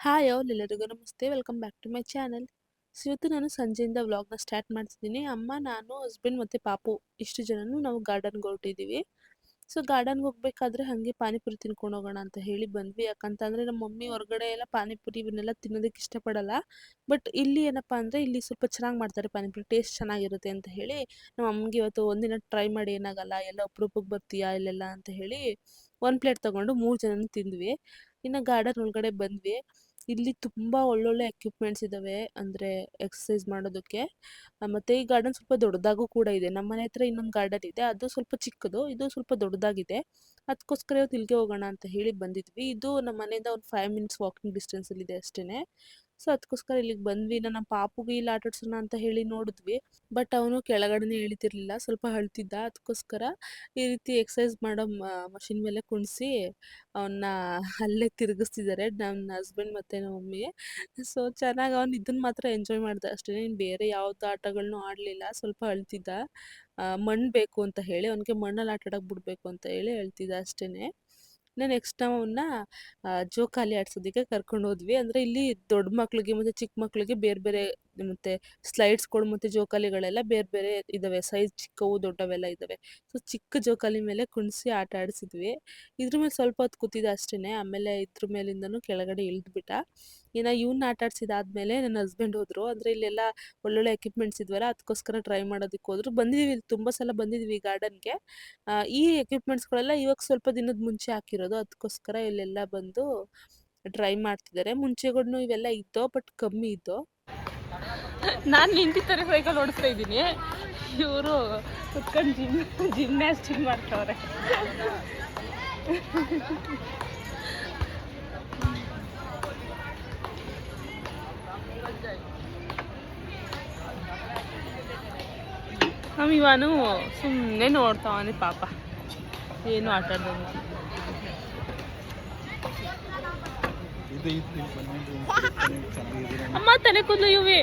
Hi ಅವ್ರೆಲ್ಲರಿಗೂ ನಮಸ್ತೆ. Welcome back to my channel so ಇವತ್ತು ನಾನು ಸಂಜೆಯಿಂದ ವ್ಲಾಗ್ನ ಸ್ಟಾರ್ಟ್ ಮಾಡ್ತಿದ್ದೀನಿ. ಅಮ್ಮ, ನಾನು ಹಸ್ಬೆಂಡ್ ಮತ್ತು ಪಾಪು ಇಷ್ಟು ಜನನು ನಾವು ಗಾರ್ಡನ್ಗೆ ಹೊರಟಿದ್ದೀವಿ ಸೊ ಗಾರ್ಡನ್ಗೆ ಹೋಗ್ಬೇಕಾದ್ರೆ ಹಾಗೆ ಪಾನಿಪುರಿ ತಿನ್ಕೊಂಡು ಹೋಗೋಣ ಅಂತ ಹೇಳಿ ಬಂದ್ವಿ. ಯಾಕಂತಂದರೆ ನಮ್ಮ ಮಮ್ಮಿ ಹೊರಗಡೆ ಎಲ್ಲ ಪಾನಿಪುರಿ ಇವನ್ನೆಲ್ಲ ತಿನ್ನೋದಕ್ಕೆ ಇಷ್ಟಪಡಲ್ಲ. ಬಟ್ ಇಲ್ಲಿ ಏನಪ್ಪ ಅಂದರೆ ಇಲ್ಲಿ ಸ್ವಲ್ಪ ಚೆನ್ನಾಗಿ ಮಾಡ್ತಾರೆ ಪಾನಿಪುರಿ. ಟೇಸ್ಟ್ ಚೆನ್ನಾಗಿರುತ್ತೆ ಅಂತ ಹೇಳಿ ನಮ್ಮ ಅಮ್ಮಗೆ ಇವತ್ತು ಒಂದಿನ ಟ್ರೈ ಮಾಡಿ ಏನಾಗಲ್ಲ, ಎಲ್ಲ ಅಪ್ರೂಪಕ್ಕೆ ಬರ್ತೀಯಾ, ಇಲ್ಲೆಲ್ಲ ಅಂತ ಹೇಳಿ ಒಂದು ಪ್ಲೇಟ್ ತೊಗೊಂಡು ಮೂರು ಜನನು ತಿಂದ್ವಿ. ಇನ್ನು ಗಾರ್ಡನ್ ಒಳಗಡೆ ಬಂದ್ವಿ. ಇಲ್ಲಿ ತುಂಬಾ ಒಳ್ಳೊಳ್ಳೆ ಎಕ್ವಿಪ್ಮೆಂಟ್ಸ್ ಇದಾವೆ, ಅಂದ್ರೆ ಎಕ್ಸಸೈಸ್ ಮಾಡೋದಕ್ಕೆ. ಮತ್ತೆ ಈ ಗಾರ್ಡನ್ ಸ್ವಲ್ಪ ದೊಡ್ಡದಾಗೂ ಕೂಡ ಇದೆ. ನಮ್ಮ ಮನೆ ಹತ್ರ ಇನ್ನೊಂದು ಗಾರ್ಡನ್ ಇದೆ. ಅದು ಸ್ವಲ್ಪ ಚಿಕ್ಕದು, ಇದು ಸ್ವಲ್ಪ ದೊಡ್ಡದಾಗಿದೆ. ಅದಕ್ಕೋಸ್ಕರ ಇಲ್ಲಿಗೆ ಹೋಗೋಣ ಅಂತ ಹೇಳಿ ಬಂದಿದ್ವಿ. ಇದು ನಮ್ಮ ಮನೆಯಿಂದ ಒಂದು ಫೈವ್ ಮಿನಿಟ್ಸ್ ವಾಕಿಂಗ್ ಇದೆ ಅಷ್ಟೇ ಸೊ ಅದಕ್ಕೋಸ್ಕರ ಇಲ್ಲಿಗೆ ಬಂದ್ವಿ. ನನ್ನ ಪಾಪು ಪಾಪುಗೆ ಇಲ್ಲಿ ಆಟಾಡ್ಸೋಣ ಅಂತ ಹೇಳಿ ನೋಡಿದ್ವಿ. ಬಟ್ ಅವನು ಕೆಳಗಡೆನೇ ಇಳಿತಿರ್ಲಿಲ್ಲ ಸ್ವಲ್ಪ ಅಳ್ತಿದ್ದ. ಅದಕ್ಕೋಸ್ಕರ ಈ ರೀತಿ ಎಕ್ಸಸೈಸ್ ಮಾಡೋ ಮಷಿನ್ ಮೇಲೆ ಕುಣಿಸಿ ಅವನ್ನ ಅಲ್ಲೇ ತಿರುಗಿಸ್ತಿದ್ದಾರೆ ನನ್ನ ಹಸ್ಬೆಂಡ್ ಮತ್ತು ನಮ್ಮ ಮಮ್ಮಿ. ಸೊ ಚೆನ್ನಾಗಿ ಅವ್ನು ಇದನ್ನ ಮಾತ್ರ ಎಂಜಾಯ್ ಮಾಡ್ದೆ. ಅಷ್ಟೇ ಇನ್ನು ಬೇರೆ ಯಾವ್ದು ಆಟಗಳನ್ನೂ ಆಡಲಿಲ್ಲ. ಸ್ವಲ್ಪ ಅಳ್ತಿದ್ದ. ಮಣ್ಣು ಬೇಕು ಅಂತ ಹೇಳಿ. ಅವನಿಗೆ ಮಣ್ಣಲ್ಲಿ ಆಟ ಆಡೋಕೆ ಬಿಡಬೇಕು ಅಂತ ಹೇಳಿ ಹೇಳ್ತಿದ್ದ ಅಷ್ಟೇ ನೆಕ್ಸ್ಟ್ ನಾವು ಅವನ್ನ ಜೋಕಾಲಿ ಆಡ್ಸೋದಕ್ಕೆ ಕರ್ಕೊಂಡು ಹೋದ್ವಿ. ಅಂದರೆ ಇಲ್ಲಿ ದೊಡ್ಡ ಮಕ್ಳಿಗೆ ಮತ್ತು ಚಿಕ್ಕ ಮಕ್ಳಿಗೆ ಬೇರೆ ಬೇರೆ ಮತ್ತು ಸ್ಲೈಡ್ಸ್ಗಳು ಮತ್ತು ಜೋಕಾಲಿಗಳೆಲ್ಲ ಬೇರೆ ಬೇರೆ ಇದ್ದಾವೆ ಸೈಜ್ ಚಿಕ್ಕವು ದೊಡ್ಡವೆಲ್ಲ ಇದ್ದಾವೆ ಸೊ ಚಿಕ್ಕ ಜೋಕಾಲಿ ಮೇಲೆ ಕುಣಿಸಿ ಆಟ ಆಡಿಸಿದ್ವಿ. ಇದ್ರ ಮೇಲೆ ಸ್ವಲ್ಪ ಹೊತ್ತು ಕೂತಿದ್ದ ಅಷ್ಟೇ ಆಮೇಲೆ ಇದ್ರ ಮೇಲಿಂದನು ಕೆಳಗಡೆ ಇಳಿದ್ಬಿಟ್ಟ. ಇನ್ನು ಇವನ್ನ ಆಟ ಆಡ್ಸಿದಾದ್ಮೇಲೆ ನನ್ನ ಹಸ್ಬೆಂಡ್ ಹೋದ್ರು. ಅಂದರೆ ಇಲ್ಲೆಲ್ಲ ಒಳ್ಳೊಳ್ಳೆ ಎಕ್ವಿಪ್ಮೆಂಟ್ಸ್ ಇದ್ವಲ್ಲ ಅದಕ್ಕೋಸ್ಕರ ಟ್ರೈ ಮಾಡೋದಕ್ಕೆ ಹೋದ್ರು. ಬಂದಿದ್ವಿ, ತುಂಬಾ ಸಲ ಬಂದಿದ್ವಿ ಈ ಗಾರ್ಡನ್ಗೆ ಈ ಎಕ್ವಿಪ್ಮೆಂಟ್ಸ್ಗಳೆಲ್ಲ ಇವಾಗ ಸ್ವಲ್ಪ ದಿನದ ಮುಂಚೆ ಹಾಕಿರೋದು. ಅದಕ್ಕೋಸ್ಕರ ಇಲ್ಲೆಲ್ಲ ಬಂದು ಟ್ರೈ ಮಾಡ್ತಿದ್ದಾರೆ. ಮುಂಚೆಗೂ ಇವೆಲ್ಲ ಇತ್ತು ಬಟ್ ಕಮ್ಮಿ ಇದ್ದೋ. ನಾನು ನಿಂತಿದ್ದಾರೆ ಸೈಕಲ್ ಓಡಿಸ್ತಾ ಇದ್ದೀನಿ. ಇವರು ಕುತ್ಕೊಂಡು ಜಿಮ್ ಜಿಮ್ನಾಸ್ಟಿಕ್ ಮಾಡ್ತವ್ರೆ. ನಮ್ಮ ಇವನು ಸುಮ್ಮನೆ ನೋಡ್ತಾವನೆ ಪಾಪ. ಏನು ಆಟ ಆಡ್ದಂಗೆ ಅಮ್ಮ ತಲೆ ಕೂದಲು ಇವೆ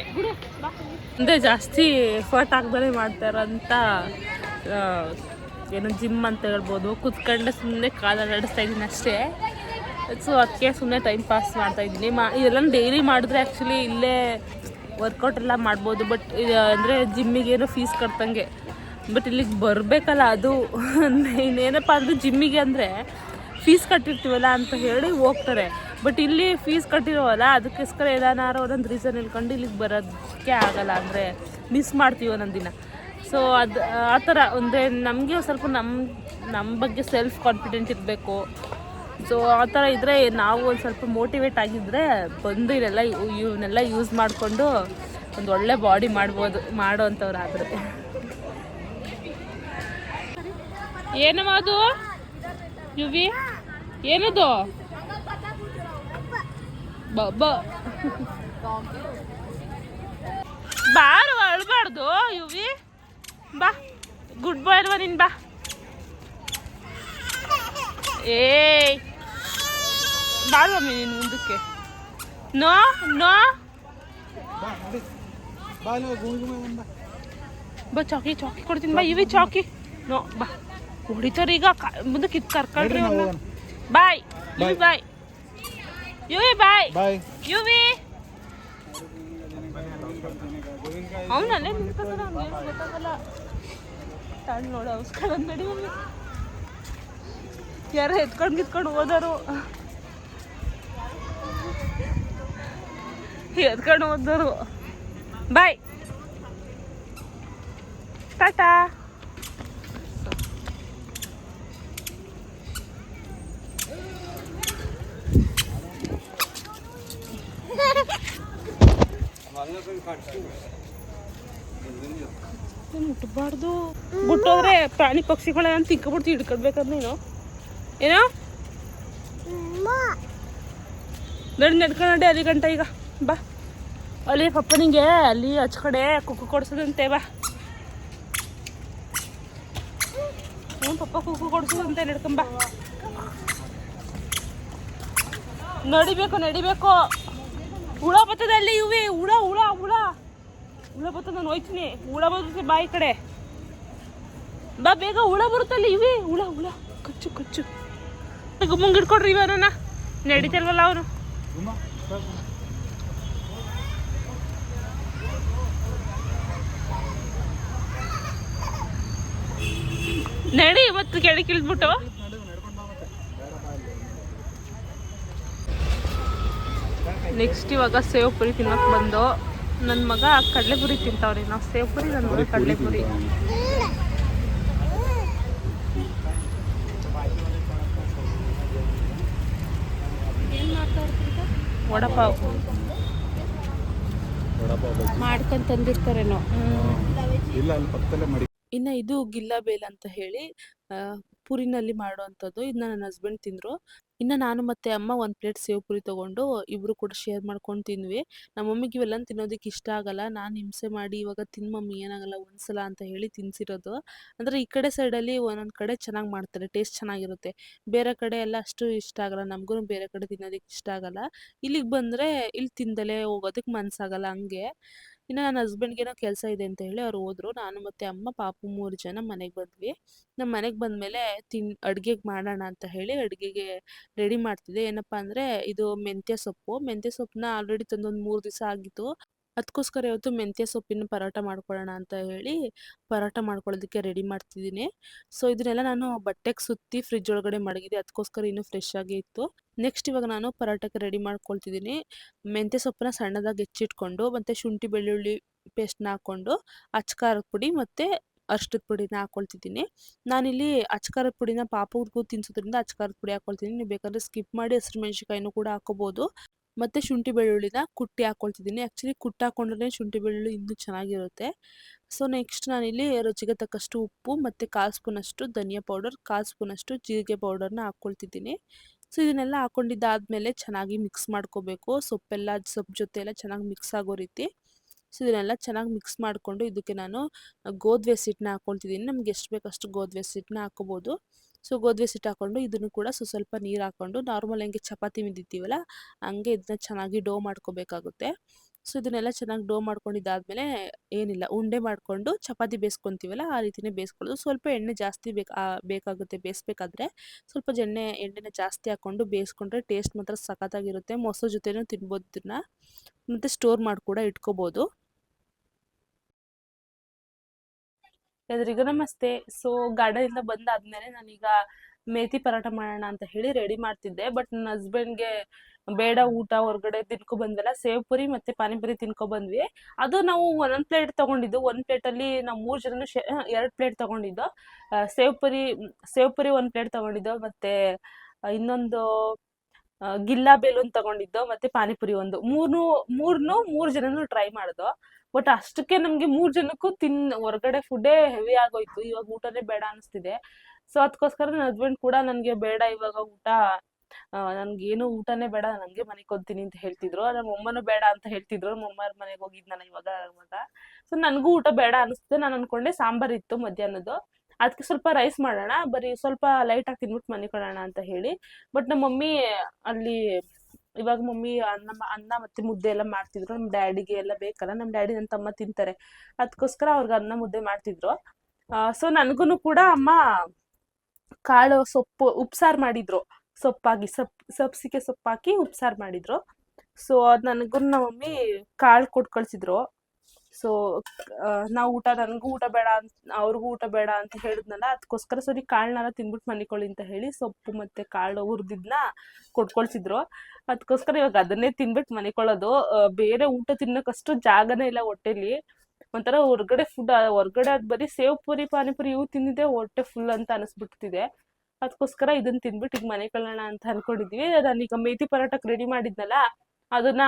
ಅಂದರೆ ಜಾಸ್ತಿ ಎಫರ್ಟ್ ಹಾಕ್ದಲೇ ಮಾಡ್ತಾರಂತ ಏನೋ ಜಿಮ್ ಅಂತ ಹೇಳ್ಬೋದು. ಕುತ್ಕೊಂಡೆ ಸುಮ್ಮನೆ ಕಾಲ ನಡೆಸ್ತಾ ಇದ್ದೀನಿ ಅಷ್ಟೇ. ಸೊ ಅದಕ್ಕೆ ಸುಮ್ಮನೆ ಟೈಮ್ ಪಾಸ್ ಮಾಡ್ತಾ ಇದ್ದೀನಿ. ಮಾ ಇದೆಲ್ಲ ಡೈಲಿ ಮಾಡಿದ್ರೆ ಆ್ಯಕ್ಚುಲಿ ಇಲ್ಲೇ ವರ್ಕೌಟ್ ಎಲ್ಲ ಮಾಡ್ಬೋದು. ಬಟ್ ಅಂದರೆ ಜಿಮ್ಮಿಗೆ ಏನೋ ಫೀಸ್ ಕಟ್ತಂಗೆ. ಬಟ್ ಇಲ್ಲಿಗೆ ಬರಬೇಕಲ್ಲ ಅದು. ಇನ್ನೇನಪ್ಪ ಅಂದರೆ ಜಿಮ್ಮಿಗೆ ಅಂದರೆ ಫೀಸ್ ಕಟ್ಟಿರ್ತೀವಲ್ಲ ಅಂತ ಹೇಳಿ ಹೋಗ್ತಾರೆ. ಬಟ್ ಇಲ್ಲಿ ಫೀಸ್ ಕಟ್ಟಿರೋವಲ್ಲ ಅದಕ್ಕೋಸ್ಕರ ಏನಾರು ಒಂದೊಂದು ರೀಸನ್ ಹೇಳ್ಕೊಂಡು ಇಲ್ಲಿಗೆ ಬರೋದಕ್ಕೆ ಆಗಲ್ಲ ಅಂದರೆ ಮಿಸ್ ಮಾಡ್ತೀವಿ ಒಂದೊಂದು ದಿನ. ಸೊ ಅದು, ಆ ಥರ ಅಂದರೆ ನಮಗೆ ಸ್ವಲ್ಪ ನಮ್ಮ ನಮ್ಮ ಬಗ್ಗೆ ಸೆಲ್ಫ್ ಕಾನ್ಫಿಡೆಂಟ್ ಇರಬೇಕು. ಸೊ ಆ ಥರ ಇದ್ದರೆ ನಾವು ಒಂದು ಸ್ವಲ್ಪ ಮೋಟಿವೇಟ್ ಆಗಿದ್ದರೆ ಬಂದು ಇಲ್ಲೆಲ್ಲ ಇವ್- ಇವನ್ನೆಲ್ಲ ಯೂಸ್ ಮಾಡಿಕೊಂಡು ಒಂದು ಒಳ್ಳೆ ಬಾಡಿ ಮಾಡ್ಬೋದು ಮಾಡೋ ಅಂಥವ್ರು ಏನಮ್ಮ ಅದು? ಯುವಿ? ಏನದು? ಬ- ಬ- ಬಾರು ಅಳ್ಬಾರ್ದು ಯುವಿ. ಬಾ. ಗುಡ್ ಬಾಯ್ ಅಲ್ವಾ ನಿನ್ ಬಾ. ಏಯ್. ಬಾಳ್ ಮಮ್ಮಿ ನೀನು ಮುಂದಕ್ಕೆ. No no. ಬಾ ಚಾಕಿ ಚಾಕಿ ಕೊಡ್ತೀನಿ ಬಾ ಇವಿ ಚಾಕಿ. ನೋ ಬಾ. ಹೊಡಿತಾರೆ ಈಗ ಮುಂದಕ್ಕೆ ಇದು ಅವ್ನ ಬಾಯ್. ಬಾಯ್. ಯುವಿ ಬಾಯ್ ಯುವಿ ಅವನಲ್ಲೇ ನಿಂತ್ಕೊತಾನ ಅವ್ನಿಗೇನು ಗೊತ್ತಾಗಲ್ಲ ತಣ್ಣು ನೋಡು ಅವಸ್ಕೊಳ್ಳೋದು ನಡಿ ಮಮ್ಮಿ ಯಾರೋ ಎತ್ಕೊಂಡು ಗಿತ್ಕೊಂಡು ಹೋದರು. ಎತ್ಕೊಂಡು ಹೋದರು. ಬಾಯ್ ಟಾಟಾ ಮುಟ್ಟಬಾರ್ದು ಮುಟ್ಟೋದ್ರೆ ಪ್ರಾಣಿ ಪಕ್ಷಿಗಳೆಲ್ಲ ತಿಕ್ಕೊಬಿಡ್ತು ಹಿಡ್ಕೊಳ್ಬೇಕಂದ್ರೆ ನೀನು. ಏನೋ? ನಡಿ ನಡ್ಕೊಂಡೆ ಅಲ್ಲಿ ಗಂಟ ಈಗ. ಬಾ. ಅಲ್ಲಿ ಪಪ್ಪನಿಗೆ ಅಲ್ಲಿ ಹಚ್ ಕಡೆ ಕುಕ್ಕು ಕೊಡ್ಸೋದಂತೆ, ಬಾ. ಹ್ಞೂ, ಪಪ್ಪ ಕುಕ್ಕು ಕೊಡ್ಸೋದಂತೆ ನಡ್ಕೊಂಬ ನಡಿಬೇಕು ನಡಿಬೇಕು. ಹುಳ ಬತ್ತದಲ್ಲಿ ಇವೆ. ಹುಳ ಹುಳ ಹುಳ ಹುಳ ಬತ್ತ ನಾನು ಹೋಯ್ತೀನಿ ಹುಳ ಬರುತ್ತೆ ಬಾಯಿ ಕಡೆ. ಬಾ, ಬೇಗ ಹುಳ ಬರುತ್ತಲ್ಲಿ ಇವೆ. ಹುಳ ಹುಳ ಕಚ್ಚು ಕಚ್ಚು. ಗುಮ್ಮಂಗ್ ಹಿಡ್ಕೊಡ್ರಿ ಇವನನ್ನ ನಡೀತಲ್ವಲ್ಲ ಅವನು. ನಡಿ ಇವತ್ತು ಕೆಳಗೆ ಇಳಿದ್ಬಿಟ್ಟು. ನೆಕ್ಸ್ಟ್ ಇವಾಗ ಸೇವ್ ಪುರಿ ತಿನ್ನಕ್ ಬಂದು ನನ್ನ ಮಗ ಕಡಲೆಪುರಿ ತಿಂತಾವ್ರಿ ನಾವು ಸೇವ್ ಪುರಿ ನನ್ನ ಮಗ ಕಡಲೆಪುರಿ ವಡಪಾವ್. ಮಾಡ್ಕೊಂಡ್ ತಂದಿರ್ತಾರೇನೋ. ಇಲ್ಲ ಅಲ್ಲಿ ಪಕ್ಕದಲ್ಲೇ ಮಾಡಿ. ಇನ್ನು ಇದು ಗಿಲ್ಲಬೇಲ್ ಅಂತ ಹೇಳಿ ಪುರಿನಲ್ಲಿ ಮಾಡುವಂಥದ್ದು ಇದನ್ನ ನನ್ನ ಹಸ್ಬೆಂಡ್ ತಿಂದರು. ಇನ್ನು ನಾನು ಮತ್ತೆ ಅಮ್ಮ ಒಂದು ಪ್ಲೇಟ್ ಸೇವ್ ಪುರಿ ತೊಗೊಂಡು ಇಬ್ಬರು ಕೂಡ ಶೇರ್ ಮಾಡ್ಕೊಂಡು ತಿಂದ್ವಿ. ನಮ್ಮ ಮಮ್ಮಿಗೆ ಇವೆಲ್ಲ ತಿನ್ನೋದಕ್ಕೆ ಇಷ್ಟ ಆಗಲ್ಲ. ನಾನು ಹಿಂಸೆ ಮಾಡಿ ಇವಾಗ ತಿನ್ ಮಮ್ಮಿ ಏನಾಗಲ್ಲ ಒಂದ್ಸಲ ಅಂತ ಹೇಳಿ ತಿನ್ಸಿರೋದು. ಅಂದರೆ ಈ ಕಡೆ ಸೈಡಲ್ಲಿ ಒಂದೊಂದು ಕಡೆ ಚೆನ್ನಾಗಿ ಮಾಡ್ತಾರೆ. ಟೇಸ್ಟ್ ಚೆನ್ನಾಗಿರುತ್ತೆ. ಬೇರೆ ಕಡೆ ಎಲ್ಲ ಅಷ್ಟು ಇಷ್ಟ ಆಗಲ್ಲ. ನಮಗೂ ಬೇರೆ ಕಡೆ ತಿನ್ನೋದಕ್ಕೆ ಇಷ್ಟ ಆಗಲ್ಲ. ಇಲ್ಲಿಗೆ ಬಂದರೆ ಇಲ್ಲಿ ತಿಂದಲೇ ಹೋಗೋದಕ್ಕೆ ಮನಸ್ಸಾಗಲ್ಲ ಹಂಗೆ. ಇನ್ನು ನನ್ನ ಹಸ್ಬೆಂಡ್ಗೇನೋ ಕೆಲಸ ಇದೆ ಅಂತ ಹೇಳಿ ಅವ್ರು ಹೋದ್ರು. ನಾನು ಮತ್ತೆ ಅಮ್ಮ, ಪಾಪು ಮೂರು ಜನ ಮನೆಗೆ ಬಂದ್ವಿ. ನಮ್ಮ ಮನೆಗೆ ಬಂದಮೇಲೆ ತಿನ್, ಅಡುಗೆಗೆ ಮಾಡೋಣ ಅಂತ ಹೇಳಿ ಅಡುಗೆಗೆ ರೆಡಿ ಮಾಡ್ತಿದ್ದೆ. ಏನಪ್ಪ ಅಂದರೆ ಇದು ಮೆಂತ್ಯ ಸೊಪ್ಪು. ಮೆಂತ್ಯ ಸೊಪ್ಪನ್ನ ಆಲ್ರೆಡಿ ತಂದೊಂದು ಮೂರು ದಿವಸ ಆಗಿತ್ತು. ಅದಕ್ಕೋಸ್ಕರ ಇವತ್ತು ಮೆಂತ್ಯ ಸೊಪ್ಪಿನ ಪರೋಟ ಮಾಡ್ಕೊಳ್ಳೋಣ ಅಂತ ಹೇಳಿ ಪರೋಟ ಮಾಡ್ಕೊಳ್ಳೋದಕ್ಕೆ ರೆಡಿ ಮಾಡ್ತಿದ್ದೀನಿ. ಸೊ, ಇದನ್ನೆಲ್ಲ ನಾನು ಬಟ್ಟೆಗೆ ಸುತ್ತಿ ಫ್ರಿಜ್ ಒಳಗಡೆ ಮಡಗಿದೆ ಅದಕ್ಕೋಸ್ಕರ ಇನ್ನೂ ಫ್ರೆಶ್ ಆಗಿ ಇತ್ತು. ನೆಕ್ಸ್ಟ್ ಇವಾಗ ನಾನು ಪರೋಟಕ್ಕೆ ರೆಡಿ ಮಾಡ್ಕೊಳ್ತಿದ್ದೀನಿ. ಮೆಂತ್ಯ ಸೊಪ್ಪನ್ನ ಸಣ್ಣದಾಗಿ ಹೆಚ್ಚಿಟ್ಕೊಂಡು, ಮತ್ತು ಶುಂಠಿ ಬೆಳ್ಳುಳ್ಳಿ ಪೇಸ್ಟ್ನ ಹಾಕ್ಕೊಂಡು ಅಚ್ಕಾರದ ಪುಡಿ ಮತ್ತು ಅರ್ಷ್ಟದ ಪುಡಿನ ಹಾಕ್ಕೊಳ್ತಿದ್ದೀನಿ ನಾನಿಲ್ಲಿ ಅಚ್ಕಾರದ ಪುಡಿನ ಪಾಪಗೂ ತಿನ್ಸೋದ್ರಿಂದ ಅಚ್ಕಾರದ ಪುಡಿ ಹಾಕ್ಕೊಳ್ತೀನಿ ನೀವು ಬೇಕಾದ್ರೆ ಸ್ಕಿಪ್ ಮಾಡಿ ಹಸಿರು ಮೆಣಸಿನ್ಕಾಯಿನೂ ಕೂಡ ಹಾಕೋಬೋದು. ಮತ್ತು ಶುಂಠಿ ಬೆಳ್ಳುಳ್ಳಿನ ಕುಟ್ಟಿ ಹಾಕ್ಕೊಳ್ತಿದ್ದೀನಿ ಆ್ಯಕ್ಚುಲಿ ಕುಟ್ಟಿ ಹಾಕ್ಕೊಂಡ್ರೆ ಶುಂಠಿ ಬೆಳ್ಳುಳ್ಳಿ ಇನ್ನೂ ಚೆನ್ನಾಗಿರುತ್ತೆ. ಸೊ ನೆಕ್ಸ್ಟ್ ನಾನಿಲ್ಲಿ ರುಚಿಗೆ ತಕ್ಕಷ್ಟು ಉಪ್ಪು ಮತ್ತು ಕಾಲು ಸ್ಪೂನಷ್ಟು ಧನಿಯಾ ಪೌಡರ್ ಕಾಲು ಸ್ಪೂನಷ್ಟು ಜೀರಿಗೆ ಪೌಡರ್ನ ಹಾಕ್ಕೊಳ್ತಿದ್ದೀನಿ ಸೊ ಇದನ್ನೆಲ್ಲ ಹಾಕ್ಕೊಂಡಿದ್ದಾದಮೇಲೆ ಚೆನ್ನಾಗಿ ಮಿಕ್ಸ್ ಮಾಡ್ಕೋಬೇಕು. ಸೊಪ್ಪೆಲ್ಲ, ಸೊಪ್ಪು ಜೊತೆ ಎಲ್ಲ ಚೆನ್ನಾಗಿ ಮಿಕ್ಸ್ ಆಗೋ ರೀತಿ. ಸೊ ಇದನ್ನೆಲ್ಲ ಚೆನ್ನಾಗಿ ಮಿಕ್ಸ್ ಮಾಡಿಕೊಂಡು ಇದಕ್ಕೆ ನಾನು ಗೋಧಿ ಹಸಿಟ್ಟನ್ನ ಹಾಕ್ಕೊಳ್ತಿದ್ದೀನಿ ನಮ್ಗೆ ಎಷ್ಟು ಬೇಕಷ್ಟು ಗೋಧಿ ಸಿಟ್ಟನ್ನ ಹಾಕ್ಕೋಬೋದು. ಸೊ ಗೋಧಿ ಹಿಟ್ಟು ಹಾಕ್ಕೊಂಡು ಇದನ್ನು ಕೂಡ ಸೊ, ಸ್ವಲ್ಪ ನೀರು ಹಾಕ್ಕೊಂಡು ನಾರ್ಮಲ್ ಹೆಂಗೆ ಚಪಾತಿ ಮಿದ್ದಿರ್ತೀವಲ್ಲ ಹಂಗೆ ಇದನ್ನ ಚೆನ್ನಾಗಿ ಡೋ ಮಾಡ್ಕೋಬೇಕಾಗುತ್ತೆ. ಸೊ, ಇದನ್ನೆಲ್ಲ ಚೆನ್ನಾಗಿ ಡೋ ಮಾಡ್ಕೊಂಡಿದ್ದಾದ್ಮೇಲೆ ಏನಿಲ್ಲ, ಉಂಡೆ ಮಾಡಿಕೊಂಡು ಚಪಾತಿ ಬೇಯಿಸ್ಕೊತೀವಲ್ಲ, ಆ ರೀತಿಯೇ ಬೇಯಿಸ್ಕೊಳ್ಳೋದು. ಸ್ವಲ್ಪ ಎಣ್ಣೆ ಜಾಸ್ತಿ ಬೇಕು ಬೇಕಾಗುತ್ತೆ ಬೇಯಿಸ್ಬೇಕಾದ್ರೆ ಸ್ವಲ್ಪ ಎಣ್ಣೆ ಎಣ್ಣೆನ ಜಾಸ್ತಿ ಹಾಕ್ಕೊಂಡು ಬೇಯಿಸ್ಕೊಂಡ್ರೆ ಟೇಸ್ಟ್ ಮಾತ್ರ ಸಖತ್ತಾಗಿರುತ್ತೆ. ಮೊಸರು ಜೊತೆನೂ ತಿನ್ಬೋದು ಇದನ್ನ. ಮತ್ತು ಸ್ಟೋರ್ ಮಾಡಿ ಕೂಡ ಇಟ್ಕೋಬೋದು. ಎಲ್ರಿಗೂ ನಮಸ್ತೆ. ಸೊ ಗಾರ್ಡನಿಂದ ಬಂದಾದ್ಮೇಲೆ ನಾನೀಗ ಮೇತಿ ಪರಾಟ ಮಾಡೋಣ ಅಂತ ಹೇಳಿ ರೆಡಿ ಮಾಡ್ತಿದ್ದೆ. ಬಟ್ ನನ್ನ ಹಸ್ಬೆಂಡ್ಗೆ ಬೇಡ ಊಟ, ಹೊರಗಡೆ ತಿನ್ಕೊ ಬಂದ್ವಲ್ಲ, ಸೇವ್ ಪುರಿ ಮತ್ತೆ ಪಾನಿಪುರಿ ತಿನ್ಕೊ ಬಂದ್ವಿ. ಅದು ನಾವು ಒಂದೊಂದು ಪ್ಲೇಟ್ ತಗೊಂಡಿದ್ದು. ಒಂದ್ ಪ್ಲೇಟ್ ಅಲ್ಲಿ ನಾವು ಮೂರು ಜನನು ಶೇ ಎರಡು ಪ್ಲೇಟ್ ತಗೊಂಡಿದ್ದು. ಸೇವ್ ಪುರಿ ಸೇವ್ ಪುರಿ ಒಂದ್ ಪ್ಲೇಟ್ ತಗೊಂಡಿದ್ದು. ಮತ್ತೆ ಇನ್ನೊಂದು ಗಿಲ್ಲಾ ಬೇಲೂನ್ ತಗೊಂಡಿದ್ದು. ಮತ್ತೆ ಪಾನಿಪುರಿ ಒಂದು. ಮೂರ್ನು ಮೂರ್ನು ಮೂರು ಜನನು ಟ್ರೈ ಮಾಡಿದ್ದು ಬಟ್ ಅಷ್ಟಕ್ಕೆ ನಮ್ಗೆ ಮೂರ್ ಜನಕ್ಕೂ ತಿನ್, ಹೊರಗಡೆ ಫುಡ್ಡೇ ಹೆವಿ ಆಗೋಯ್ತು. ಇವಾಗ ಊಟನೇ ಬೇಡ ಅನಿಸ್ತಿದೆ. ಸೊ ಅದಕ್ಕೋಸ್ಕರ ನನ್ನ ಹಸ್ಬೆಂಡ್ ಕೂಡ ನನ್ಗೆ ಬೇಡ ಇವಾಗ ಊಟ. ನನ್ಗೇನು ಊಟನೇ ಬೇಡ ನನ್ಗೆ ಮನೆಗೆ ಹೋಗ್ತೀನಿ ಅಂತ ಹೇಳ್ತಿದ್ರು. ನಮ್ಮ ಅಮ್ಮನೂ ಬೇಡ ಅಂತ ಹೇಳ್ತಿದ್ರು. ನಮ್ಮ ಅಮ್ಮರ ಮನೆಗೆ ಹೋಗಿದ್ ನಾನು ಇವಾಗ ಇವಾಗ ಸೊ ನನಗೂ ಊಟ ಬೇಡ ಅನಿಸ್ತಿದೆ. ನಾನು ಅನ್ಕೊಂಡೆ ಸಾಂಬಾರ್ ಇತ್ತು ಮಧ್ಯಾಹ್ನದ್ದು. ಅದಕ್ಕೆ ಸ್ವಲ್ಪ ರೈಸ್ ಮಾಡೋಣ. ಬರೀ ಸ್ವಲ್ಪ ಲೈಟ್ ಆಗಿ ತಿನ್ಬಿಟ್ಟು ಮನೆ ಕೊಡೋಣ ಅಂತ ಹೇಳಿ. ಬಟ್ ನಮ್ಮ ಮಮ್ಮಿ ಅಲ್ಲಿ ಇವಾಗ ಮಮ್ಮಿ ಅನ್ನ ಅನ್ನ ಮತ್ತೆ ಮುದ್ದೆ ಎಲ್ಲ ಮಾಡ್ತಿದ್ರು. ನಮ್ಮ ಡ್ಯಾಡಿಗೆ ಎಲ್ಲ ಬೇಕಲ್ಲ ನಮ್ಮ ಡ್ಯಾಡಿ ನನ್ನ ತಮ್ಮ ತಿಂತಾರೆ. ಅದಕ್ಕೋಸ್ಕರ ಅವ್ರಿಗೆ ಅನ್ನ ಮುದ್ದೆ ಮಾಡ್ತಿದ್ರು. ಸೊ ನನಗೂ ಕೂಡ ಅಮ್ಮ ಕಾಳು ಸೊಪ್ಪು ಉಪ್ಸಾರು ಮಾಡಿದ್ರು. ಸೊಪ್ಪಾಗಿ, ಸೊಪ್ ಸಬ್ಸಿಗೆ ಸೊಪ್ಪಾಕಿ ಉಪ್ಸಾರು ಮಾಡಿದ್ರು. ಸೊ ಅದು ನನಗೂ ನಮ್ಮ ಮಮ್ಮಿ ಕಾಳು ಕೊಟ್ಟು ಕಳ್ಸಿದ್ರು ಸೊ ನಾವು ಊಟ ನನಗೂ ಊಟ ಬೇಡ ಅಂತ, ಅವ್ರಿಗೂ ಊಟ ಬೇಡ ಅಂತ ಹೇಳಿದ್ನಲ್ಲ ಅದಕ್ಕೋಸ್ಕರ ಸರಿ ಕಾಳನ್ನೆಲ್ಲ ತಿನ್ಬಿಟ್ಟು ಮನಿಕೊಳ್ಳಿ ಅಂತ ಹೇಳಿ ಸೊಪ್ಪು ಮತ್ತೆ ಕಾಳು ಹುರಿದಿದ್ನ ಕೊಟ್ಕೊಳ್ಸಿದ್ರು. ಅದಕ್ಕೋಸ್ಕರ ಇವಾಗ ಅದನ್ನೇ ತಿನ್ಬಿಟ್ಟು ಮನಿಕೊಳ್ಳೋದು. ಬೇರೆ ಊಟ ತಿನ್ನಕ್ಕಷ್ಟು ಜಾಗನೇ ಇಲ್ಲ ಹೊಟ್ಟೆಲಿ. ಒಂಥರ ಹೊರ್ಗಡೆ ಫುಡ್ ಹೊರ್ಗಡೆ ಅದು ಬರೀ ಸೇವ್ ಪುರಿ, ಪಾನಿಪುರಿ ಇವು ತಿಂದಿದ್ದೆ ಹೊಟ್ಟೆ ಫುಲ್ ಅಂತ ಅನಿಸ್ಬಿಡ್ತಿದೆ. ಅದಕ್ಕೋಸ್ಕರ ಇದನ್ನ ತಿನ್ಬಿಟ್ಟು ಈಗ ಮನೆ ಕಳ್ಳೋಣ ಅಂತ ಅನ್ಕೊಂಡಿದ್ವಿ. ನಾನೀಗ ಮೇತಿ ಪರೋಟಕ್ಕೆ ರೆಡಿ ಮಾಡಿದ್ನಲ್ಲ ಅದನ್ನ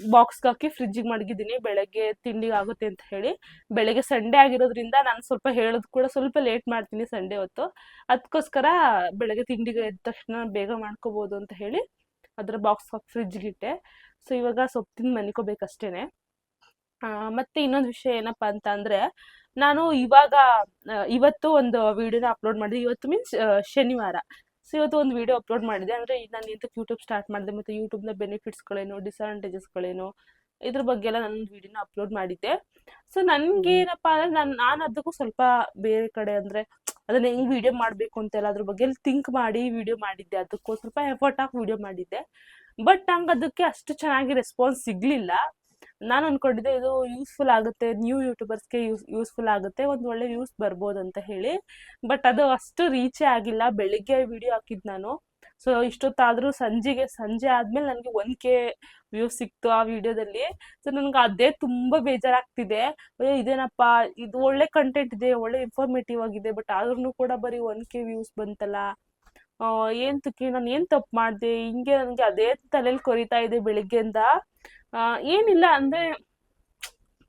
ಬಾಕ್ಸ್ಗೆ ಹಾಕಿ ಫ್ರಿಜ್ಜಿಗೆ ಮಡಗಿದ್ದೀನಿ. ಬೆಳಗ್ಗೆ ತಿಂಡಿಗೆ ಆಗುತ್ತೆ ಅಂತ ಹೇಳಿ. ಬೆಳಗ್ಗೆ ಸಂಡೇ ಆಗಿರೋದ್ರಿಂದ ನಾನು ಸ್ವಲ್ಪ ಹೇಳೋದು ಕೂಡ ಸ್ವಲ್ಪ ಲೇಟ್ ಮಾಡ್ತೀನಿ ಸಂಡೇ ಹೊತ್ತು. ಅದಕ್ಕೋಸ್ಕರ ಬೆಳಗ್ಗೆ ತಿಂಡಿಗೆ ಎದ್ದ ತಕ್ಷಣ ಬೇಗ ಮಾಡ್ಕೋಬೋದು ಅಂತ ಹೇಳಿ ಅದರ ಬಾಕ್ಸ್ ಹಾಕಿ ಫ್ರಿಜ್ಗೆ ಇಟ್ಟೆ. ಸೊ ಇವಾಗ ಸೊಪ್ಪು ತಿಂದು ಮನಿಕೋಬೇಕಷ್ಟೇನೆ. ಮತ್ತೆ ಇನ್ನೊಂದು ವಿಷಯ ಏನಪ್ಪಾ ಅಂತ ಅಂದ್ರೆ ನಾನು ಇವಾಗ ಇವತ್ತು ಒಂದು ವಿಡಿಯೋನ ಅಪ್ಲೋಡ್ ಮಾಡಿದೆ. ಇವತ್ತು ಮೀನ್ಸ್ ಶನಿವಾರ. ಸೊ ಇವತ್ತು ಒಂದು ವಿಡಿಯೋ ಅಪ್ಲೋಡ್ ಮಾಡಿದೆ ಅಂದರೆ ನಾನು ಎಂತಕ್ಕೆ ಯೂಟ್ಯೂಬ್ ಸ್ಟಾರ್ಟ್ ಮಾಡಿದೆ ಮತ್ತು ಯೂಟ್ಯೂಬ್ನ ಬೆನಿಫಿಟ್ಸ್ಗಳೇನು ಡಿಸ್ಅಡ್ವಾಂಟೇಜಸ್ಗಳೇನು ಇದ್ರ ಬಗ್ಗೆ ಎಲ್ಲ ನಾನು ವಿಡಿಯೋನ ಅಪ್ಲೋಡ್ ಮಾಡಿದ್ದೆ. ಸೊ ನನಗೆ ಏನಪ್ಪ ಅಂದರೆ ನಾನು ನಾನು ಅದಕ್ಕೂ ಸ್ವಲ್ಪ ಬೇರೆ ಕಡೆ ಅಂದರೆ ಅದನ್ನ ಹೆಂಗೆ ವಿಡಿಯೋ ಮಾಡಬೇಕು ಅಂತೆಲ್ಲ ಅದ್ರ ಬಗ್ಗೆ ಥಿಂಕ್ ಮಾಡಿ ವಿಡಿಯೋ ಮಾಡಿದ್ದೆ. ಅದಕ್ಕೂ ಸ್ವಲ್ಪ ಎಫರ್ಟ್ ಹಾಕಿ ವಿಡಿಯೋ ಮಾಡಿದ್ದೆ. ಬಟ್ ನಂಗೆ ಅದಕ್ಕೆ ಅಷ್ಟು ಚೆನ್ನಾಗಿ ರೆಸ್ಪಾನ್ಸ್ ಸಿಗಲಿಲ್ಲ. ನಾನು ಅಂದ್ಕೊಂಡಿದ್ದೆ ಇದು ಯೂಸ್ಫುಲ್ ಆಗುತ್ತೆ ನ್ಯೂ ಯೂಟ್ಯೂಬರ್ಸ್ಗೆ ಯೂಸ್ ಯೂಸ್ಫುಲ್ ಆಗುತ್ತೆ, ಒಂದು ಒಳ್ಳೆ ವ್ಯೂಸ್ ಬರ್ಬೋದು ಅಂತ ಹೇಳಿ. ಬಟ್ ಅದು ಅಷ್ಟು ರೀಚೇ ಆಗಿಲ್ಲ, ಬೆಳಿಗ್ಗೆ ವಿಡಿಯೋ ಹಾಕಿದ್ದು ನಾನು. ಸೊ ಇಷ್ಟೊತ್ತಾದರೂ ಸಂಜೆಗೆ, ಸಂಜೆ ಆದಮೇಲೆ ನನಗೆ ಒನ್ ಕೆ ವ್ಯೂಸ್ ಸಿಕ್ತು ಆ ವಿಡಿಯೋದಲ್ಲಿ ಸೊ ನನಗೆ ಅದೇ ತುಂಬ ಬೇಜಾರಾಗ್ತಿದೆ. ಇದೇನಪ್ಪ, ಇದು ಒಳ್ಳೆ ಕಂಟೆಂಟ್ ಇದೆ, ಒಳ್ಳೆ ಇನ್ಫಾರ್ಮೇಟಿವ್ ಆಗಿದೆ ಬಟ್ ಆದ್ರೂ ಕೂಡ ಬರೀ ಒನ್ ಕೆ ವ್ಯೂಸ್ ಬಂತಲ್ಲ. ಏನು ತುಕಿ ನಾನು ಏನು ತಪ್ಪು ಮಾಡಿದೆ? ಹಿಂಗೆ ನನಗೆ ಅದೇ ತಲೆಯಲ್ಲಿ ಕೊರಿತಾ ಇದೆ ಬೆಳಿಗ್ಗೆಯಿಂದ. ಏನಿಲ್ಲ, ಅಂದರೆ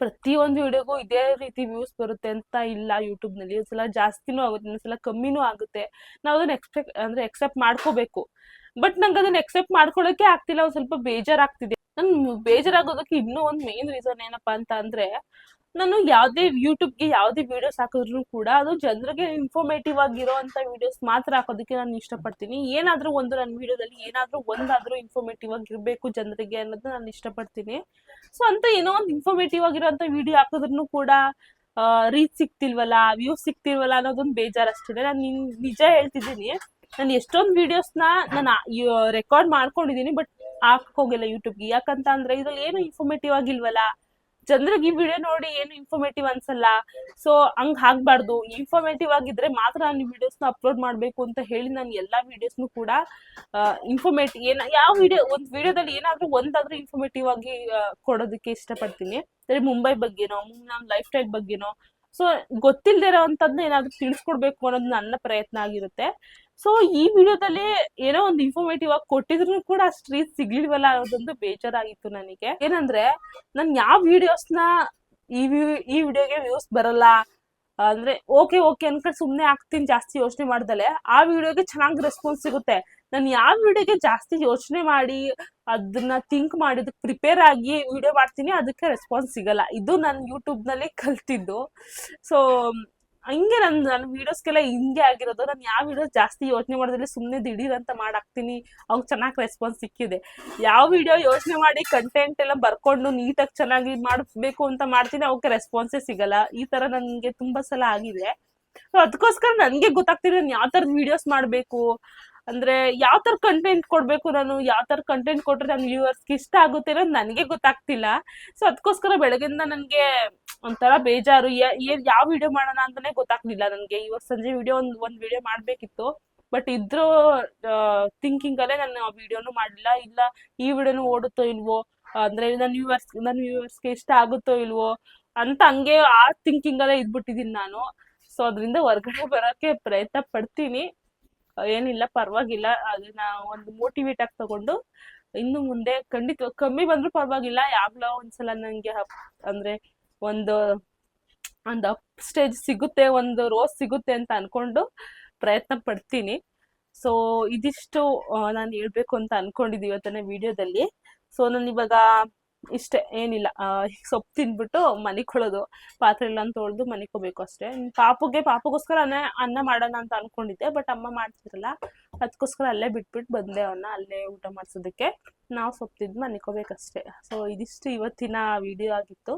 ಪ್ರತಿಯೊಂದು ವಿಡಿಯೋಗೂ ಇದೇ ರೀತಿ ವ್ಯೂಸ್ ಬರುತ್ತೆ ಅಂತ ಇಲ್ಲ ಯೂಟ್ಯೂಬ್ನಲ್ಲಿ. ಒಂದ್ಸಲ ಜಾಸ್ತಿನೂ ಆಗುತ್ತೆ ಒಂದ್ಸಲ ಕಮ್ಮಿನೂ ಆಗುತ್ತೆ. ನಾವು ಅದನ್ನ ಎಕ್ಸ್ಪೆಕ್ಟ್ ಅಂದರೆ ಎಕ್ಸೆಪ್ಟ್ ಮಾಡ್ಕೋಬೇಕು. ಬಟ್ ನಂಗೆ ಅದನ್ನ ಎಕ್ಸೆಪ್ಟ್ ಮಾಡ್ಕೊಳ್ಳೋಕೆ ಆಗ್ತಿಲ್ಲ, ಒಂದು ಸ್ವಲ್ಪ ಬೇಜಾರಾಗ್ತಿದೆ. ನನ್ ಬೇಜಾರಾಗೋದಕ್ಕೆ ಇನ್ನೂ ಒಂದು ಮೇನ್ ರೀಸನ್ ಏನಪ್ಪಾ ಅಂತ ಅಂದ್ರೆ ನಾನು ಯಾವುದೇ ಯೂಟ್ಯೂಬ್ಗೆ ಯಾವುದೇ ವಿಡಿಯೋಸ್ ಹಾಕಿದ್ರು ಕೂಡ ಅದು ಜನರಿಗೆ ಇನ್ಫಾರ್ಮೇಟಿವ್ ಆಗಿರೋಂತ ವಿಡಿಯೋಸ್ ಮಾತ್ರ ಹಾಕೋದಕ್ಕೆ ನಾನು ಇಷ್ಟಪಡ್ತೀನಿ. ಏನಾದ್ರೂ ಒಂದು ನನ್ನ ವಿಡಿಯೋದಲ್ಲಿ ಏನಾದ್ರೂ ಒಂದಾದರೂ ಇನ್ಫಾರ್ಮೇಟಿವ್ ಆಗಿರಬೇಕು ಜನರಿಗೆ ಅನ್ನೋದು ನಾನು ಇಷ್ಟಪಡ್ತೀನಿ. ಸೊ ಅಂತ ಏನೋ ಒಂದು ಇನ್ಫಾರ್ಮೇಟಿವ್ ಆಗಿರೋಂಥ ವಿಡಿಯೋ ಹಾಕಿದ್ರು ಕೂಡ ರೀಚ್ ಸಿಗ್ತಿಲ್ವಲ್ಲ ವ್ಯೂಸ್ ಸಿಗ್ತಿಲ್ವಲ್ಲ ಅನ್ನೋದೊಂದು ಬೇಜಾರು ಅಷ್ಟೇ ನಾನು ನಿಜ ಹೇಳ್ತಿದ್ದೀನಿ. ನಾನು ಎಷ್ಟೊಂದು ವಿಡಿಯೋಸ್ನ ನಾನು ರೆಕಾರ್ಡ್ ಮಾಡ್ಕೊಂಡಿದ್ದೀನಿ ಬಟ್ ಹಾಕೋಗಿಲ್ಲ ಯೂಟ್ಯೂಬ್ಗೆ ಯಾಕಂತ ಅಂದ್ರೆ ಇದ್ರಲ್ಲಿ ಏನು ಇನ್ಫಾರ್ಮೇಟಿವ್ ಆಗಿಲ್ವಲ್ಲ? ಜನರಿಗೆ ಈ ವಿಡಿಯೋ ನೋಡಿ ಏನು ಇನ್ಫಾರ್ಮೇಟಿವ್ ಅನ್ಸಲ್ಲ. ಸೊ ಹಂಗ್ ಆಗ್ಬಾರ್ದು. ಇನ್ಫಾರ್ಮೇಟಿವ್ ಆಗಿದ್ರೆ ಮಾತ್ರ ನಾನು ವಿಡಿಯೋಸ್ನ ಅಪ್ಲೋಡ್ ಮಾಡಬೇಕು ಅಂತ ಹೇಳಿ ನಾನು ಎಲ್ಲಾ ವಿಡಿಯೋಸ್ನು ಕೂಡ ಇನ್ಫಾರ್ಮೇಟಿವ್ ಏನ, ಯಾವ ವಿಡಿಯೋ ಒಂದ್ ವಿಡಿಯೋದಲ್ಲಿ ಏನಾದ್ರೂ ಒಂದಾದ್ರೂ ಇನ್ಫಾರ್ಮೇಟಿವ್ ಆಗಿ ಕೊಡೋದಕ್ಕೆ ಇಷ್ಟಪಡ್ತೀನಿ. ಅಂದ್ರೆ ಮುಂಬೈ ಬಗ್ಗೆನೋ ನಮ್ಮ ಲೈಫ್ ಸ್ಟೈಲ್ ಬಗ್ಗೆನೋ. ಸೊ ಗೊತ್ತಿಲ್ಲದೆ ಅಂತದ್ನ ಏನಾದ್ರೂ ತಿಳಿಸ್ಕೊಡ್ಬೇಕು ಅನ್ನೋದು ನನ್ನ ಪ್ರಯತ್ನ ಆಗಿರುತ್ತೆ. ಸೊ ಈ ವಿಡಿಯೋದಲ್ಲಿ ಏನೋ ಒಂದು ಇನ್ಫಾರ್ಮೇಟಿವ್ ಆಗಿ ಕೊಟ್ಟಿದ್ರು ಕೂಡ ಅಷ್ಟು ರೀತಿ ಸಿಗ್ಲಿಲ್ವಲ್ಲ ಅನ್ನೋದೊಂದು ಬೇಜಾರಾಗಿತ್ತು ನನಗೆ. ಏನಂದ್ರೆ, ನಾನು ಯಾವ ವಿಡಿಯೋಸ್ನ ಈ ಈ ವಿಡಿಯೋಗೆ ವ್ಯೂಸ್ ಬರಲ್ಲ, ಅಂದ್ರೆ ಓಕೆ ಓಕೆ ಅನ್ಕೊಂಡು ಸುಮ್ಮನೆ ಆಗ್ತೀನಿ ಜಾಸ್ತಿ ಯೋಚನೆ ಮಾಡ್ದಲೆ, ಆ ವಿಡಿಯೋಗೆ ಚೆನ್ನಾಗಿ ರೆಸ್ಪಾನ್ಸ್ ಸಿಗುತ್ತೆ. ನಾನು ಯಾವ ವಿಡಿಯೋಗೆ ಜಾಸ್ತಿ ಯೋಚನೆ ಮಾಡಿ ಅದನ್ನ ಥಿಂಕ್ ಮಾಡಿ ಪ್ರಿಪೇರ್ ಆಗಿ ವಿಡಿಯೋ ಮಾಡ್ತೀನಿ, ಅದಕ್ಕೆ ರೆಸ್ಪಾನ್ಸ್ ಸಿಗಲ್ಲ. ಇದು ನಾನು ಯೂಟ್ಯೂಬ್ನಲ್ಲಿ ಕಲ್ತಿದ್ದು. ಸೊ ಹಂಗೆ ನನ್ ನನ್ನ ವಿಡಿಯೋಸ್ಗೆಲ್ಲ ಹಿಂಗೆ ಆಗಿರೋದು. ನಾನು ಯಾವ ವಿಡಿಯೋಸ್ ಜಾಸ್ತಿ ಯೋಚನೆ ಮಾಡಿದ್ರೆ ಸುಮ್ಮನೆ ದಿಢೀರ್ ಅಂತ ಮಾಡಾಕ್ತೀನಿ. ಅವ್ಗೆ ಚೆನ್ನಾಗಿ ರೆಸ್ಪಾನ್ಸ್ ಸಿಕ್ಕಿದೆ. ಯಾವ ವಿಡಿಯೋ ಯೋಚನೆ ಮಾಡಿ ಕಂಟೆಂಟ್ ಎಲ್ಲ ಬರ್ಕೊಂಡು ನೀಟಾಗಿ ಚೆನ್ನಾಗಿ ಮಾಡಬೇಕು ಅಂತ ಮಾಡ್ತೀನಿ ಅವಕ್ಕೆ ರೆಸ್ಪಾನ್ಸೇ ಸಿಗಲ್ಲ. ಈ ತರ ನನಗೆ ತುಂಬಾ ಸಲ ಆಗಿದೆ. ಅದಕ್ಕೋಸ್ಕರ ನನಗೆ ಗೊತ್ತಾಗ್ತಿದೆ ನಾನು ಯಾವ ಥರದ ವಿಡಿಯೋಸ್ ಮಾಡಬೇಕು? ಅಂದ್ರೆ ಯಾವ ತರ ಕಂಟೆಂಟ್ ಕೊಡ್ಬೇಕು ನಾನು, ಯಾವ ತರ ಕಂಟೆಂಟ್ ಕೊಟ್ರೆ ನನ್ನ ವ್ಯೂವರ್ಸ್ಗೆ ಇಷ್ಟ ಆಗುತ್ತೆ ಅನ್ನೋದು ನನಗೆ ಗೊತ್ತಾಗ್ತಿಲ್ಲ. ಸೊ ಅದಕ್ಕೋಸ್ಕರ ಬೆಳಗಿಂದ ನನಗೆ ಒಂಥರ ಬೇಜಾರು. ಏನ್, ಯಾವ ವಿಡಿಯೋ ಮಾಡೋಣ ಅಂತಾನೆ ಗೊತ್ತಾಗ್ಲಿಲ್ಲ ನನಗೆ. ಇವತ್ತು ಸಂಜೆ ವಿಡಿಯೋ ಒಂದು, ಒಂದ್ ವಿಡಿಯೋ ಮಾಡ್ಬೇಕಿತ್ತು. ಬಟ್ ಇದ್ರ ಥಿಂಕಿಂಗ್ ಅಲ್ಲೇ ನಾನು ಆ ವಿಡಿಯೋನು ಮಾಡಲಿಲ್ಲ. ಇಲ್ಲ, ಈ ವಿಡಿಯೋನು ಓಡುತ್ತೋ ಇಲ್ವೋ? ಅಂದ್ರೆ ನನ್ನ ವ್ಯೂವರ್ಸ್ ನನ್ನ ವ್ಯೂವರ್ಸ್ಗೆ ಇಷ್ಟ ಆಗುತ್ತೋ ಇಲ್ವೋ? ಅಂತ ಹಂಗೆ ಆ ಥಿಂಕಿಂಗ್ ಅಲ್ಲೇ ಇದ್ಬಿಟ್ಟಿದ್ದೀನಿ ನಾನು. ಸೊ ಅದರಿಂದ ಹೊರ್ಗಡೆ ಬರೋಕೆ ಪ್ರಯತ್ನ ಪಡ್ತೀನಿ. ಏನಿಲ್ಲ, ಪರವಾಗಿಲ್ಲ. ಅದನ್ನ ಒಂದು ಮೋಟಿವೇಟ್ ಆಗಿ ತಗೊಂಡು ಇನ್ನು ಮುಂದೆ ಖಂಡಿತ, ಕಮ್ಮಿ ಬಂದ್ರೂ ಪರವಾಗಿಲ್ಲ. ಯಾವಾಗ್ಲೋ ಒಂದ್ಸಲ ನಂಗೆ ಅಂದ್ರೆ ಒಂದು ಒಂದು ಅಪ್ ಸ್ಟೇಜ್ ಸಿಗುತ್ತೆ, ಒಂದು ರೋಸ್ ಸಿಗುತ್ತೆ ಅಂತ ಅನ್ಕೊಂಡು ಪ್ರಯತ್ನ ಪಡ್ತೀನಿ. ಸೊ ಇದಿಷ್ಟು ನಾನು ಹೇಳ್ಬೇಕು ಅಂತ ಅನ್ಕೊಂಡಿದ್ದೀವಿ ಇವತ್ತನೇ ವಿಡಿಯೋದಲ್ಲಿ. ಸೊ ನಾನು ಇವಾಗ ಇಷ್ಟೇ ಏನಿಲ್ಲ. ಸೊಪ್ಪು ತಿಂದ್ಬಿಟ್ಟು ಮನಿಕೊಳ್ಳೋದು ಪಾತ್ರೆ ಎಲ್ಲ ತೊಳೆದು ಮನಿಕೋಬೇಕು ಅಷ್ಟೇ. ಪಾಪುಗೆ, ಪಾಪಗೋಸ್ಕರ ಅನ್ನ ಮಾಡೋಣ ಅಂತ ಅನ್ಕೊಂಡಿದ್ದೆ ಬಟ್ ಅಮ್ಮ ಮಾಡ್ತಿರಲ್ಲ. ಅದಕ್ಕೋಸ್ಕರ ಅಲ್ಲೇ ಬಿಟ್ಬಿಟ್ಟು ಬಂದೆ ಅವನ್ನ ಅಲ್ಲೇ ಊಟ ಮಾಡಿಸೋದಕ್ಕೆ. ನಾವು ಸೊಪ್ಪು ತಿಂದು ಮನಿಕೋಬೇಕಷ್ಟೇ ಸೊ ಇದಿಷ್ಟು ಇವತ್ತಿನ ವಿಡಿಯೋ ಆಗಿತ್ತು.